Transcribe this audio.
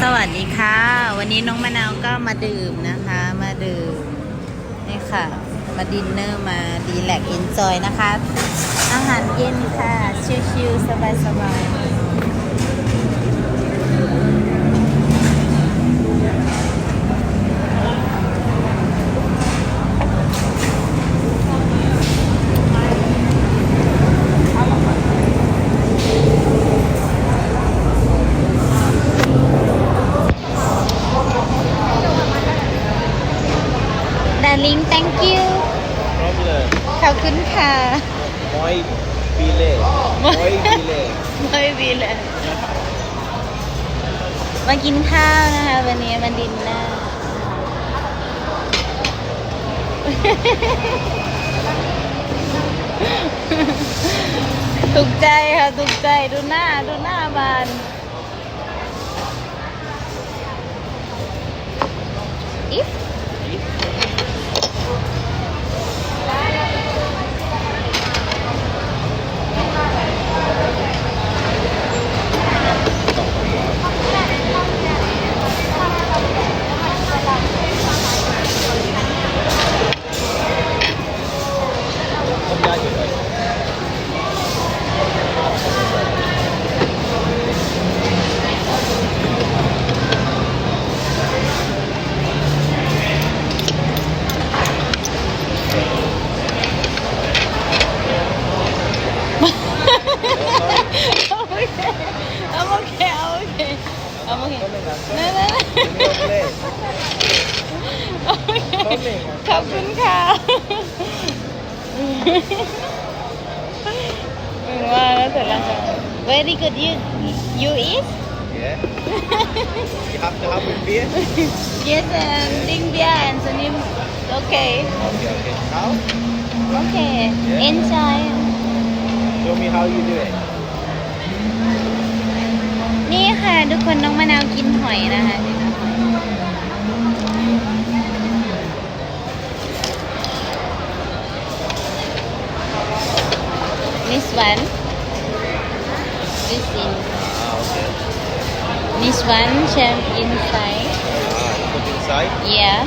สวัสดีค่ะ วันนี้น้องมะนาวก็มาดื่มนะคะ มาดื่มนี่ค่ะ มาดินเนอร์มาดีแลกเอนจอยนะคะ อาหารเย็นค่ะ ชิลๆสบายๆ Darling thank you Problem. ขอบคุณค่ะ Moi bile. Moi bile. ไม่มีเลยมากินข้าวนะคะ วันนี้มาดินเนอร์ถูกใจค่ะถูกใจดูหน้าดูหน้าบานอิฟ Không ra gì rồi. เอาโอเคเอาโอเคเอาโอเคเอาโอเคนั่นนั่น Ini boleh. โอเค ขอบคุณค่ะ มึงว่าแล้วเสร็จแล้วค่ะ very good you you eat Yeah. You have to have with beer. yes and drink beer and slim okay Okay, okay. Now, okay enjoy show me how you do it. นี่ค่ะ ทุกคนน้องมะนาวกินหอยนะคะ one this in Ah, okay. this one shell inside Ah, put inside. yeah